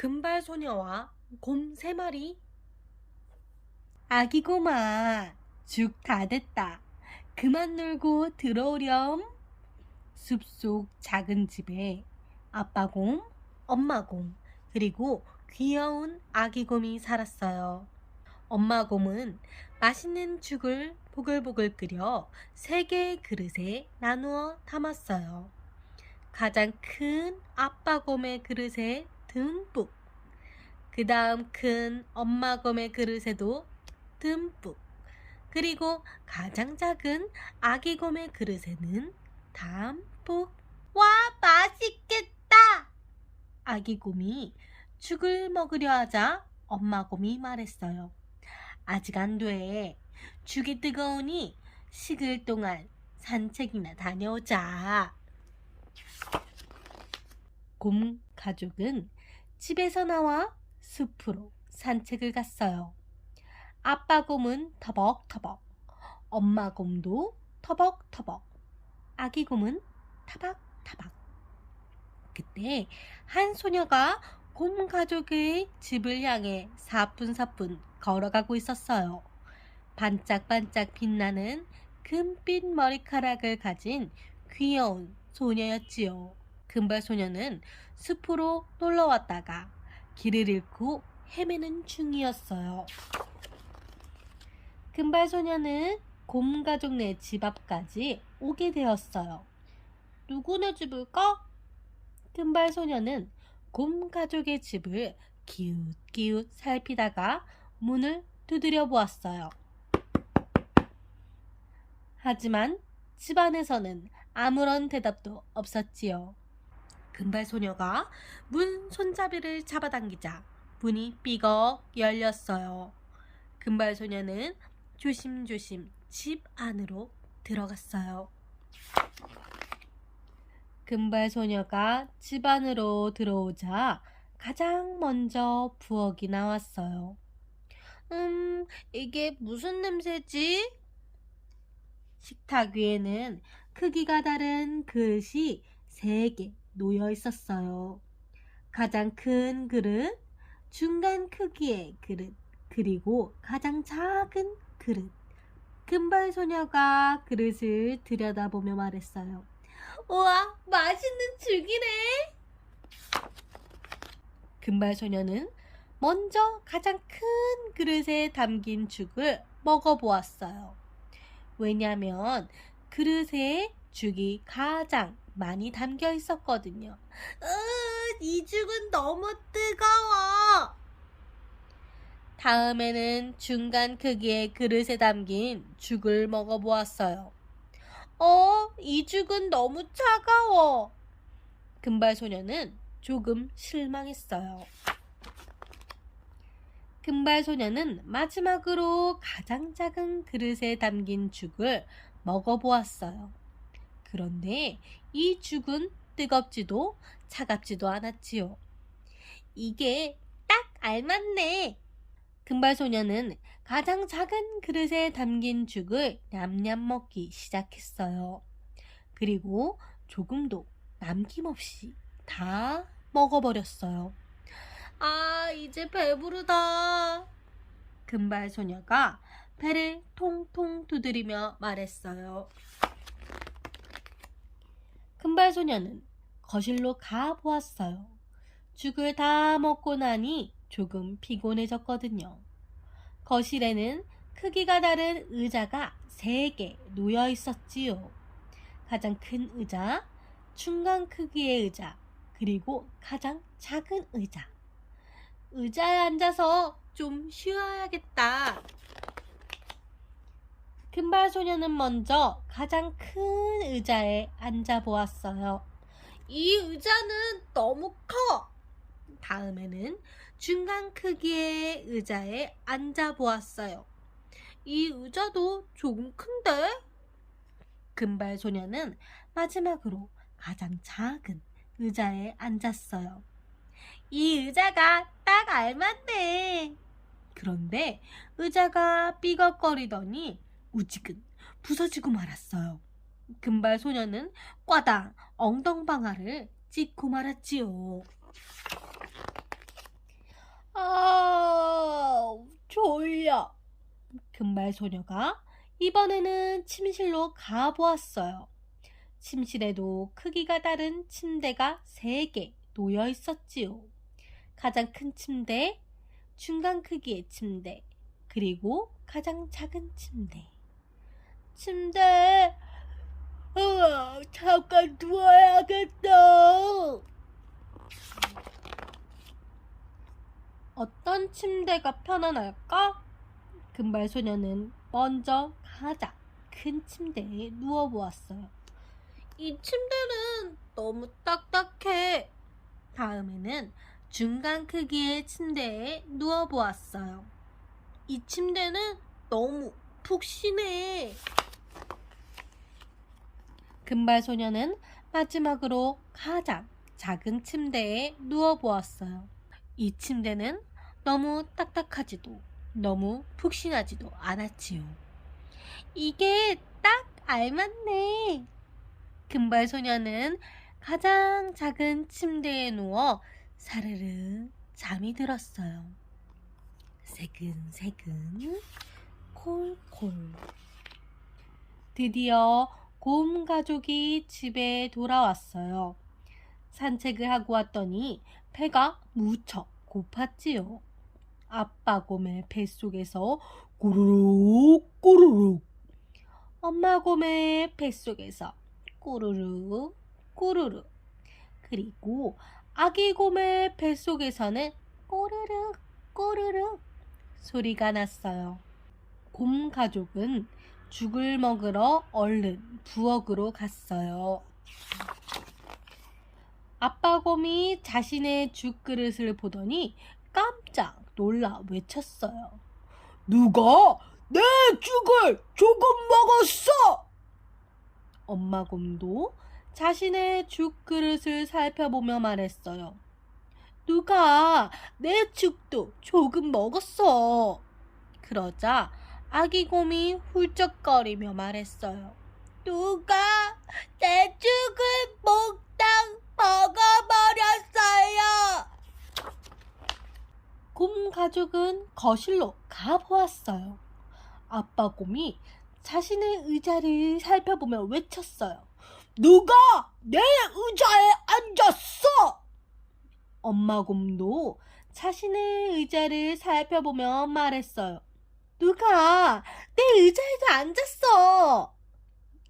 금발 소녀와 곰 세 마리. 아기 곰아, 죽 다 됐다. 그만 놀고 들어오렴. 숲속 작은 집에 아빠 곰, 엄마 곰, 그리고 귀여운 아기 곰이 살았어요. 엄마 곰은 맛있는 죽을 보글보글 끓여 세 개의 그릇에 나누어 담았어요. 가장 큰 아빠 곰의 그릇에 듬뿍. 그 다음 큰 엄마 곰의 그릇에도 듬뿍. 그리고 가장 작은 아기 곰의 그릇에는 담뿍. 와, 맛있겠다! 아기 곰이 죽을 먹으려 하자 엄마 곰이 말했어요. 아직 안 돼. 죽이 뜨거우니 식을 동안 산책이나 다녀오자. 곰 가족은 집에서 나와 숲으로 산책을 갔어요. 아빠 곰은 터벅터벅, 엄마 곰도 터벅터벅, 아기 곰은 타박타박. 그때 한 소녀가 곰 가족의 집을 향해 사뿐사뿐 걸어가고 있었어요. 반짝반짝 빛나는 금빛 머리카락을 가진 귀여운 소녀였지요. 금발 소녀는 숲으로 놀러 왔다가 길을 잃고 헤매는 중이었어요. 금발 소녀는 곰 가족네 집 앞까지 오게 되었어요. 누구네 집일까? 금발 소녀는 곰 가족의 집을 기웃기웃 살피다가 문을 두드려 보았어요. 하지만 집 안에서는 아무런 대답도 없었지요. 금발 소녀가 문 손잡이를 잡아당기자 문이 삐걱 열렸어요. 금발 소녀는 조심조심 집 안으로 들어갔어요. 금발 소녀가 집 안으로 들어오자 가장 먼저 부엌이 나왔어요. 음, 이게 무슨 냄새지? 식탁 위에는 크기가 다른 그릇이 세 개 놓여 있었어요. 가장 큰 그릇, 중간 크기의 그릇, 그리고 가장 작은 그릇. 금발 소녀가 그릇을 들여다보며 말했어요. 우와, 맛있는 죽이네! 금발 소녀는 먼저 가장 큰 그릇에 담긴 죽을 먹어보았어요. 왜냐면 그릇에 죽이 가장 많이 담겨 있었거든요. 으, 이 죽은 너무 뜨거워! 다음에는 중간 크기의 그릇에 담긴 죽을 먹어보았어요. 어, 이 죽은 너무 차가워. 금발 소녀는 조금 실망했어요. 금발 소녀는 마지막으로 가장 작은 그릇에 담긴 죽을 먹어보았어요. 그런데 이 죽은 뜨겁지도 차갑지도 않았지요. 이게 딱 알맞네. 금발 소녀는 가장 작은 그릇에 담긴 죽을 냠냠 먹기 시작했어요. 그리고 조금도 남김없이 다 먹어버렸어요. 아, 이제 배부르다. 금발 소녀가 배를 통통 두드리며 말했어요. 금발 소녀는 거실로 가 보았어요. 죽을 다 먹고 나니 조금 피곤해졌거든요. 거실에는 크기가 다른 의자가 세 개 놓여 있었지요. 가장 큰 의자, 중간 크기의 의자, 그리고 가장 작은 의자. 의자에 앉아서 좀 쉬어야겠다. 금발 소녀는 먼저 가장 큰 의자에 앉아 보았어요. 이 의자는 너무 커. 다음에는 중간 크기의 의자에 앉아 보았어요. 이 의자도 조금 큰데? 금발 소녀는 마지막으로 가장 작은 의자에 앉았어요. 이 의자가 딱 알맞네. 그런데 의자가 삐걱거리더니 우직은 부서지고 말았어요. 금발 소녀는 꽈당 엉덩방아를 찍고 말았지요. 아, 졸려. 금발 소녀가 이번에는 침실로 가보았어요. 침실에도 크기가 다른 침대가 세 개 놓여 있었지요. 가장 큰 침대, 중간 크기의 침대, 그리고 가장 작은 침대. 침대, 어, 잠깐 누워야겠다. 어떤 침대가 편안할까? 금발 소녀는 먼저 가장 큰 침대에 누워보았어요. 이 침대는 너무 딱딱해. 다음에는 중간 크기의 침대에 누워보았어요. 이 침대는 너무 푹신해. 금발 소녀는 마지막으로 가장 작은 침대에 누워 보았어요. 이 침대는 너무 딱딱하지도 너무 푹신하지도 않았지요. 이게 딱 알맞네. 금발 소녀는 가장 작은 침대에 누워 사르르 잠이 들었어요. 새근새근 콜콜. 드디어 곰 가족이 집에 돌아왔어요. 산책을 하고 왔더니 배가 무척 고팠지요. 아빠 곰의 뱃속에서 꾸르륵 꾸르륵 엄마 곰의 뱃속에서 꾸르륵 꾸르륵 그리고 아기 곰의 뱃속에서는 꼬르륵 꼬르륵 소리가 났어요. 곰 가족은 죽을 먹으러 얼른 부엌으로 갔어요. 아빠 곰이 자신의 죽 그릇을 보더니 깜짝 놀라 외쳤어요. 누가 내 죽을 조금 먹었어? 엄마 곰도 자신의 죽 그릇을 살펴보며 말했어요. 누가 내 죽도 조금 먹었어. 그러자 아기 곰이 훌쩍거리며 말했어요. 누가 내 죽을 몽땅 먹어버렸어요. 곰 가족은 거실로 가보았어요. 아빠 곰이 자신의 의자를 살펴보며 외쳤어요. 누가 내 의자에 앉았어? 엄마 곰도 자신의 의자를 살펴보며 말했어요. 누가 내 의자에도 앉았어?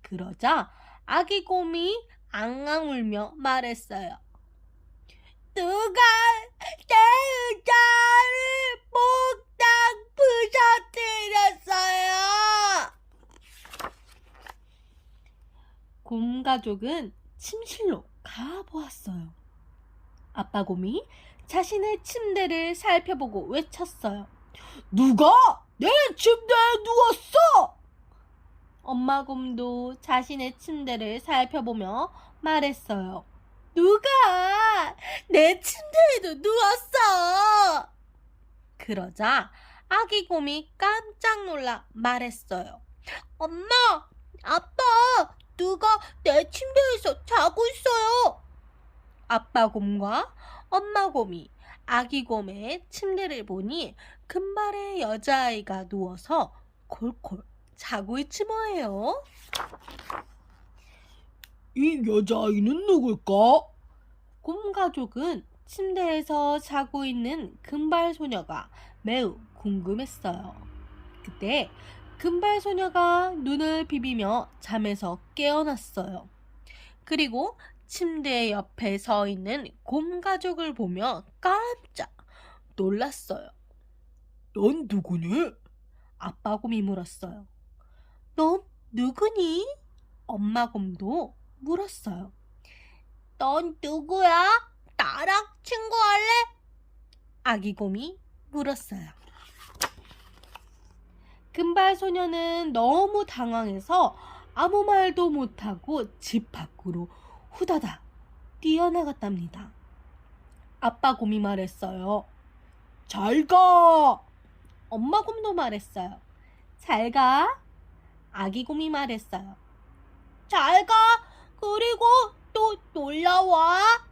그러자 아기 곰이 앙앙 울며 말했어요. 누가 내 의자를 몽땅 부셔뜨렸어요? 곰 가족은 침실로 가보았어요. 아빠 곰이 자신의 침대를 살펴보고 외쳤어요. 누가 내 침대에 누웠어? 엄마 곰도 자신의 침대를 살펴보며 말했어요. 누가 내 침대에도 누웠어? 그러자 아기 곰이 깜짝 놀라 말했어요. 엄마, 아빠, 누가 내 침대에서 자고 있어요? 아빠 곰과 엄마 곰이 아기 곰의 침대를 보니 금발의 여자아이가 누워서 골골 자고 있지 뭐예요. 이 여자아이는 누굴까? 곰 가족은 침대에서 자고 있는 금발 소녀가 매우 궁금했어요. 그때 금발 소녀가 눈을 비비며 잠에서 깨어났어요. 그리고 침대 옆에 서 있는 곰 가족을 보며 깜짝 놀랐어요. 넌 누구니? 아빠 곰이 물었어요. 넌 누구니? 엄마 곰도 물었어요. 넌 누구야? 나랑 친구할래? 아기 곰이 물었어요. 금발 소녀는 너무 당황해서 아무 말도 못하고 집 밖으로 후다닥 뛰어나갔답니다. 아빠 곰이 말했어요. 잘 가. 엄마 곰도 말했어요. 잘 가. 아기 곰이 말했어요. 잘 가. 그리고 또 놀러와.